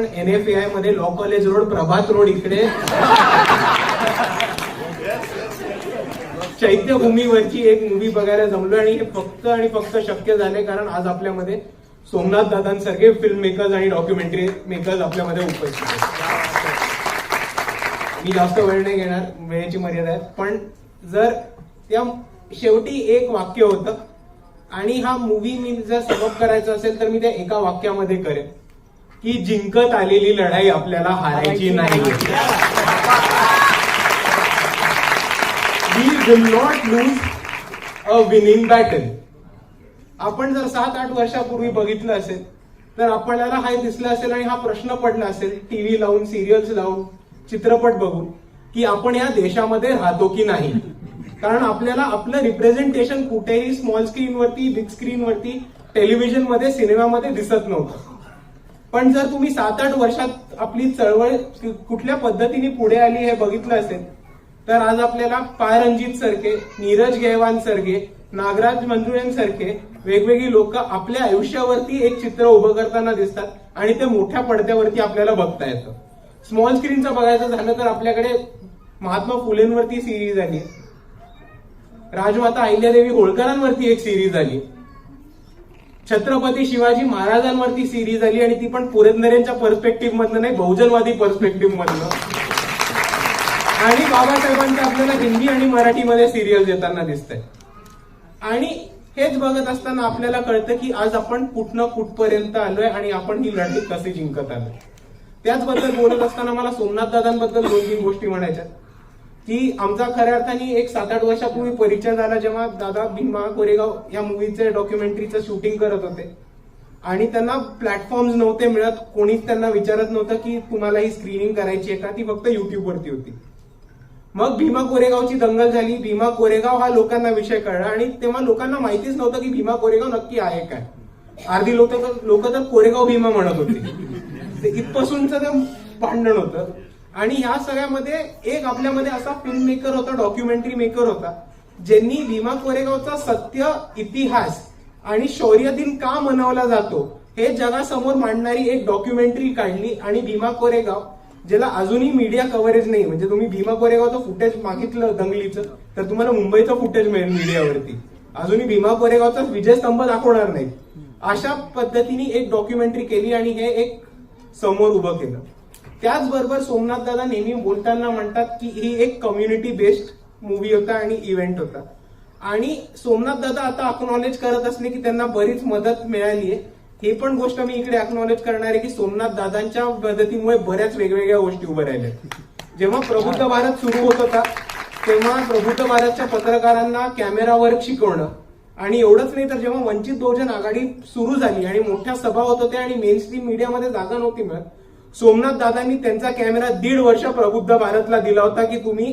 N F आयमध्ये law college road Prabhat road इकडे. चैत्यभूमीवरची एक मूवी बघायला जमलो आणि हे फक्त आणि फक्त शक्य झाले कारण आज आपल्यामध्ये सोमनाथ दादांसारखे फिल्म मेकर्स आणि डॉक्युमेंटरी मेकर्स आपल्यामध्ये उपस्थित आहेत. मी जास्त वेळ नाही घेणार वेळेची मर्यादा आहे. पण जर त्या शेवटी एक वाक्य होतं आणि हा मूवी मी जर सबब करायचा असेल तर मी त्या एका वाक्यामध्ये करेन. की जिंकत आलेली लढाई आपल्याला हारायची नाही we will not lose a winning battle आपण जर सात आठ वर्षापूर्वी बघितलं असेल तर आपल्याला हा दिसलं असेल आणि हा प्रश्न पडला असेल टीव्ही लावून सिरियल्स लावून चित्रपट बघून की आपण या देशामध्ये राहतो की नाही. कारण आपल्याला आपलं रिप्रेझेंटेशन कुठेही स्मॉल स्क्रीनवरती बिग स्क्रीनवरती टेलिव्हिजनमध्ये सिनेमामध्ये दिसत नव्हतं. पण जर तुम्ही सात आठ वर्षात आपली चळवळ कुठल्या पद्धतीने पुढे आली हे बघितलं असेल तर आज आपल्याला पाय रणजित सारखे नीरज गेहवान सारखे नागराज मंजुळेन सारखे वेगवेगळी लोक आपल्या आयुष्यावरती एक चित्र उभं करताना दिसतात आणि ते मोठ्या पडद्यावरती आपल्याला बघता येतं. स्मॉल स्क्रीनचं बघायचं झालं तर आपल्याकडे महात्मा फुलेंवरती सिरीज आली. राजमाता अहिल्यादेवी होळकरांवरती एक सिरीज आली. छत्रपती शिवाजी महाराजांवरती सिरीज आली आणि ती पण पुरंदरेंच्या पर्स्पेक्टिव्ह मधनं नाही बहुजनवादी पर्स्पेक्टिव्ह मधनं. आणि बाबासाहेबांच्या आपल्याला हिंदी आणि मराठीमध्ये सिरियल देताना दिसतंय. आणि हेच बघत असताना आपल्याला कळतं की आज आपण कुठनं कुठपर्यंत आलोय आणि आपण ही लढाई कशी जिंकत आलोय. त्याचबद्दल बोलत असताना मला सोमनाथ दादांबद्दल दोन तीन गोष्टी म्हणायच्या की आमचा खऱ्या अर्थाने एक सात आठ वर्षापूर्वी परिचय झाला जेव्हा दादा भीमा कोरेगाव या मूवीचे डॉक्युमेंटरीचं शूटिंग करत होते. आणि त्यांना प्लॅटफॉर्म्स नव्हते मिळत कोणीच त्यांना विचारत नव्हतं की तुम्हाला ही स्क्रीनिंग करायची आहे का? ती फक्त युट्यूबवरती होती. मग भीमा कोरेगावची दंगल झाली. भीमा कोरेगाव हा लोकांना विषय कळला आणि तेव्हा लोकांना माहितीच नव्हतं की भीमा कोरेगाव नक्की आहे काय. अर्धी लोक लोक तर कोरेगाव भीमा म्हणत होते. ते इथपासूनच ते भांडण होतं. आणि ह्या सगळ्यामध्ये एक आपल्यामध्ये असा फिल्म मेकर होता डॉक्युमेंटरी मेकर होता ज्यांनी भीमा कोरेगावचा सत्य इतिहास आणि शौर्य दिन का मनवला जातो हे जगासमोर मांडणारी एक डॉक्युमेंटरी काढली आणि भीमा कोरेगाव ज्याला अजूनही मीडिया कव्हरेज नाही म्हणजे तुम्ही भीमा कोरेगावचं फुटेज मागितलं दंगलीचं तर तुम्हाला मुंबईचं फुटेज मिळेल मीडियावरती अजूनही भीमा कोरेगावचा विजय स्तंभ दाखवणार नाही अशा पद्धतीने एक डॉक्युमेंटरी केली आणि हे एक समोर उभं केलं. त्याचबरोबर सोमनाथ दादा नेहमी बोलताना म्हणतात की ही एक कम्युनिटी बेस्ड मूवी होता आणि इव्हेंट होता. आणि सोमनाथ दादा आता अक्नॉलेज करत असले की त्यांना बरीच मदत मिळाली आहे. हे पण गोष्ट मी इकडे अक्नॉलेज करणार आहे की सोमनाथ दादांच्या मदतीमुळे बऱ्याच वेगवेगळ्या गोष्टी उभ्या राहिल्या. जेव्हा प्रबुद्ध भारत सुरू होत होता तेव्हा प्रबुद्ध भारतच्या पत्रकारांना कॅमेरा वर्क शिकवणं आणि एवढंच नाही तर जेव्हा वंचित बहुजन आघाडी सुरू झाली आणि मोठ्या सभा होत होत्या आणि मेन स्ट्रीम मीडियामध्ये जागा नव्हती मिळत सोमनाथ दादांनी त्यांचा कॅमेरा दीड वर्ष प्रबुद्ध भारतला दिला होता की तुम्ही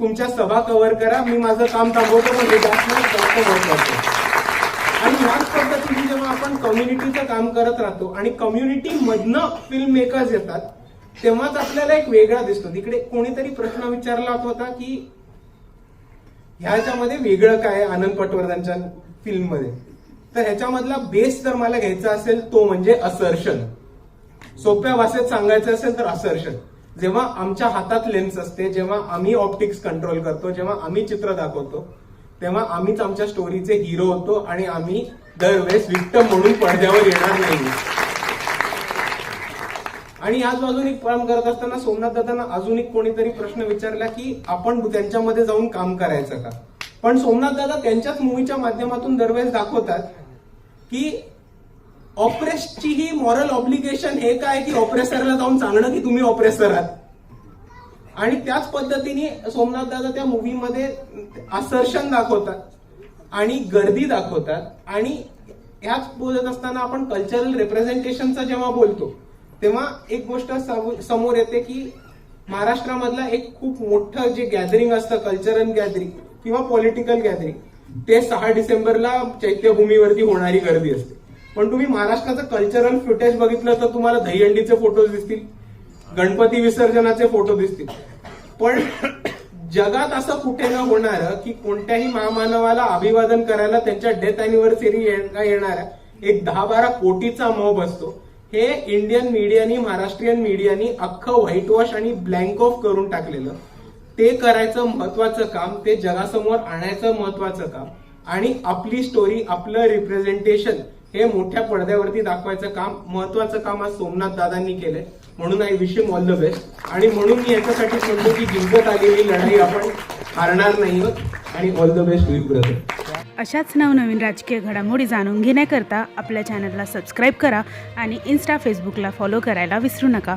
तुमच्या सभा कव्हर करा मी माझं काम थांबवतो पण जास्त महत्वाचं आणि ह्याच पद्धतीने जेव्हा आपण कम्युनिटीचं काम करत राहतो आणि कम्युनिटी मधनं फिल्म मेकर्स येतात तेव्हाच आपल्याला एक वेगळा दिसतो. तिकडे कोणीतरी प्रश्न विचारला होता की ह्याच्यामध्ये वेगळं काय आहे आनंद पटवर्धनच्या फिल्ममध्ये तर ह्याच्यामधला बेस जर मला घ्यायचा असेल तो म्हणजे असर्शन सोप्या भाषेत सांगायचं असेल तर असर्शन जेव्हा आमच्या हातात लेन्स असते जेव्हा आम्ही ऑप्टिक्स कंट्रोल करतो जेव्हा आम्ही चित्र दाखवतो तेव्हा आम्हीच आमच्या स्टोरीचे हिरो होतो आणि आम्ही दरवेळेस विक्टम म्हणून पडद्यावर येणार नाही. आणि याच बाजूने काम करत असताना सोमनाथ दादांना अजून एक कोणीतरी प्रश्न विचारला की आपण त्यांच्यामध्ये जाऊन काम करायचं का? पण सोमनाथ दादा त्यांच्याच मूवीच्या माध्यमातून दरवेळेस दाखवतात की ऑपरेसची ही मॉरल ऑब्लिगेशन हे काय की ऑपरेसरला जाऊन सांगणं की तुम्ही ऑपरेसर आहात? आणि त्याच पद्धतीने सोमनाथ दादा त्या मूवीमध्ये असर्शन दाखवतात आणि गर्दी दाखवतात आणि ह्याच बोलत असताना आपण कल्चरल रिप्रेझेंटेशनचा जेव्हा बोलतो तेव्हा एक गोष्ट समोर येते की महाराष्ट्रामधला एक खूप मोठं जे गॅदरिंग असतं कल्चरल गॅदरिंग किंवा पॉलिटिकल गॅदरिंग ते सहा डिसेंबरला चैत्यभूमीवरती होणारी गर्दी असते. पण तुम्ही महाराष्ट्राचं कल्चरल फुटेज बघितलं तर तुम्हाला दहीहंडीचे फोटोज दिसतील गणपती विसर्जनाचे फोटो दिसतील. पण जगात असं कुठे न होणार की कोणत्याही महामानवाला अभिवादन करायला त्यांच्या डेथ अॅनिव्हर्सरी येणार एक दहा बारा कोटीचा मॉब असतो हे इंडियन मीडियानी महाराष्ट्रीयन मीडियानी अख्खं व्हाईट वॉश आणि ब्लँक ऑफ करून टाकलेलं. ते करायचं महत्वाचं काम ते जगासमोर आणायचं महत्वाचं काम. आणि आपली स्टोरी आपलं रिप्रेझेंटेशन हे मोठ्या पडद्यावरती दाखवायचं काम महत्वाचं काम आज सोमनाथ दादांनी केलंय. म्हणून I wish all the best आणि म्हणून मी याच्यासाठी म्हणतो की जिंकत आलेली लढाई आपण हारणार नाही हो. आणि all the best with brother अशाच नवनवीन राजकीय घडामोडी जाणून घेण्याकरता आपल्या चॅनलला सबस्क्राईब करा आणि इन्स्टा फेसबुकला फॉलो करायला विसरू नका.